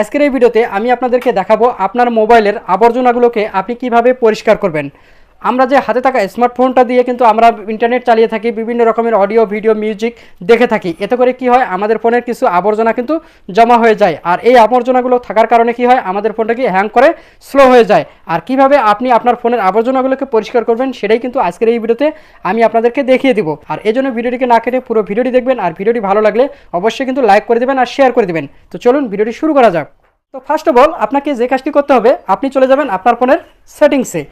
আজকের এই ভিডিওতে আমি আপনাদেরকে দেখাবো আপনার মোবাইলের আবর্জনাগুলোকে আপনি কীভাবে পরিষ্কার করবেন। আমরা যে হাতে থাকা স্মার্টফোনটা দিয়ে কিন্তু আমরা ইন্টারনেট চালিয়ে থাকি, বিভিন্ন রকমের অডিও ভিডিও মিউজিক দেখে থাকি। এতে করে কি হয়? আমাদের ফোনের কিছু আবর্জনা কিন্তু জমা হয়ে যায়। আর এই আবর্জনাগুলো থাকার কারণে কি হয়? আমাদের ফোনটা কি হ্যাং করে স্লো হয়ে যায়। আর কীভাবে আপনি আপনার ফোনের আবর্জনাগুলোকে পরিষ্কার করবেন, সেটাই কিন্তু আজকের এই ভিডিওতে আমি আপনাদেরকে দেখিয়ে দিব। আর এই জন্য ভিডিওটিকে না কেটে পুরো ভিডিওটি দেখবেন। আর ভিডিওটি ভালো লাগলে অবশ্যই কিন্তু লাইক করে দেবেন আর শেয়ার করে দেবেন। তো চলুন ভিডিওটি শুরু করা যাক। তো ফার্স্ট অফ অল আপনাকে যে কাজটি করতে হবে, আপনি চলে যাবেন আপনার ফোনের সেটিংসে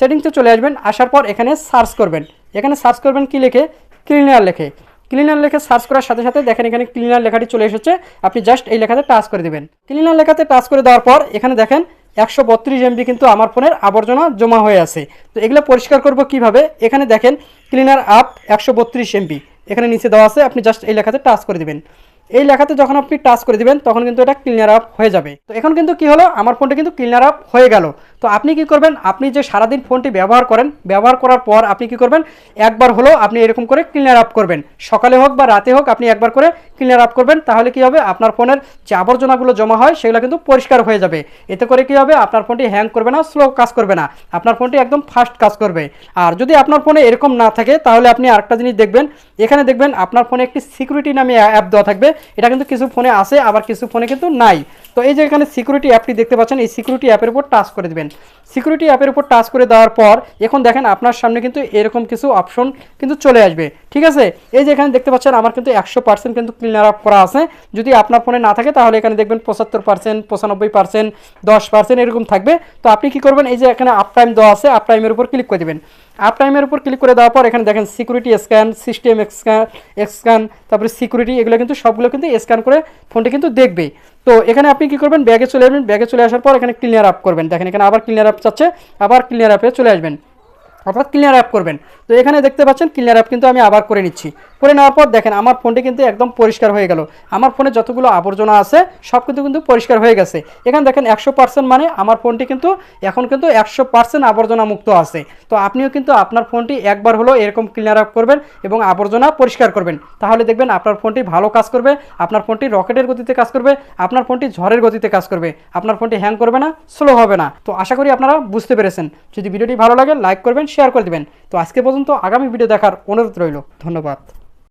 সেটিংসে চলে আসবেন, আসার পর এখানে সার্চ করবেন। এখানে সার্চ করবেন কি লিখে? ক্লিনার লেখে। ক্লিনার লেখে সার্চ করার সাথে সাথে দেখেন এখানে ক্লিনার লেখাটি চলে এসেছে, আপনি জাস্ট এই লেখাতে টাচ করে দেবেন। ক্লিনার লেখাতে টাচ করে দেওয়ার পর এখানে দেখেন একশো বত্রিশ এমবি কিন্তু আমার ফোনের আবর্জনা জমা হয়ে আছে। তো এগুলো পরিষ্কার করব কীভাবে? এখানে দেখেন ক্লিনার আপ একশো বত্রিশ এমবি। এখানে নিচে দেওয়া আছে, আপনি জাস্ট এই লেখাতে টাচ করে দিবেন। এই লেখাতে যখন আপনি টাচ করে দিবেন, তখন কিন্তু এটা ক্লিনার আপ হয়ে যাবে। তো এখন কিন্তু কি হলো? আমার ফোনটা কিন্তু ক্লিনার আপ হয়ে গেল। তো আপনি কি করবেন? আপনি যে সারাদিন ফোনটি ব্যবহার করেন, ব্যবহার করার পর আপনি কি করবেন? একবার হলো আপনি এরকম করে ক্লিনার আপ করবেন। সকালে হোক বা রাতে হোক আপনি একবার করে ক্লিনার আপ করবেন, তাহলে কি হবে? আপনার ফোনের যে আবর্জনাগুলো জমা হয়, সেগুলো কিন্তু পরিষ্কার হয়ে যাবে। এতে করে কি হবে? আপনার ফোনটি হ্যাং করবে না স্লো কাজ করবে না। আপনার ফোনটি একদম ফাস্ট কাজ করবে। আর যদি আপনার ফোনে এরকম না থাকে, তাহলে আপনি আরেকটা জিনিস দেখবেন। এখানে দেখবেন আপনার ফোনে একটি সিকিউরিটি নামে অ্যাপ দেওয়া থাকবে। এটা কিন্তু কিছু ফোনে আছে, আবার কিছু ফোনে কিন্তু নাই। তো এই যে এখানে সিকিউরিটি অ্যাপটি দেখতে পাচ্ছেন, এই সিকিউরিটি অ্যাপের উপর টাচ করে দেবেন। সিকিউরিটি অ্যাপের উপর টাচ করে দেওয়ার পর, এখন দেখেন আপনার সামনে কিন্তু এরকম কিছু অপশন কিন্তু চলে আসবে। ঠিক আছে? এই যে এখানে দেখতে পাচ্ছেন, আমার কিন্তু একশো পার্সেন্ট কিন্তু ক্লিনার আপ করা আছে। যদি আপনার ফোনে না থাকে, তাহলে এখানে দেখবেন পঁচাত্তর পার্সেন্ট পঁচানব্বই পার্সেন্ট দশ পার্সেন্ট এরকম থাকবে। তো আপনি কি করবেন, এই যে এখানে আপ টাইম দেওয়া আছে আপ টাইমের উপর ক্লিক করে দেবেন। আপ টাইমের উপর ক্লিক করে দেওয়ার পর, এখানে দেখেন security scan system scan scan তারপরে সিকিউরিটি এগুলো কিন্তু সবগুলো কিন্তু স্ক্যান করে ফোনটি কিন্তু দেখবে। তো এখানে আপনি কি করবেন? ব্যাগে চলে আসবেন। ব্যাগে চলে আসার পর এখানে ক্লিয়ার আপ করবেন। দেখেন এখানে আবার ক্লিয়ার আপ চাচ্ছে, আবার ক্লিয়ার আপে চলে আসবেন। অর্থাৎ ক্লিয়ার অ্যাপ করবেন। তো এখানে দেখতে পাচ্ছেন ক্লিয়ার অ্যাপ কিন্তু আমি আবার করে নিচ্ছি। করে নেওয়ার পর দেখেন, আমার ফোনটি কিন্তু একদম পরিষ্কার হয়ে গেল। আমার ফোনে যতগুলো আবর্জনা আছে, সব কিন্তু কিন্তু পরিষ্কার হয়ে গেছে। এখানে দেখেন একশো পার্সেন্ট মানে আমার ফোনটি কিন্তু, এখন কিন্তু একশো পার্সেন্ট আবর্জনা মুক্ত আছে। তো আপনিও কিন্তু আপনার ফোনটি একবার হলো এরকম ক্লিয়ার আপ করবেন এবং আবর্জনা পরিষ্কার করবেন। তাহলে দেখবেন আপনার ফোনটি ভালো কাজ করবে, আপনার ফোনটি রকেটের গতিতে কাজ করবে, আপনার ফোনটি ঝড়ের গতিতে কাজ করবে। আপনার ফোনটি হ্যাং করবে না স্লো হবে না। তো আশা করি আপনারা বুঝতে পেরেছেন। যদি ভিডিওটি ভালো লাগে লাইক করবেন শেয়ার করে দেবেন। তো আজকে পর্যন্ত আগামী ভিডিও দেখার অনুরোধ রইল। ধন্যবাদ।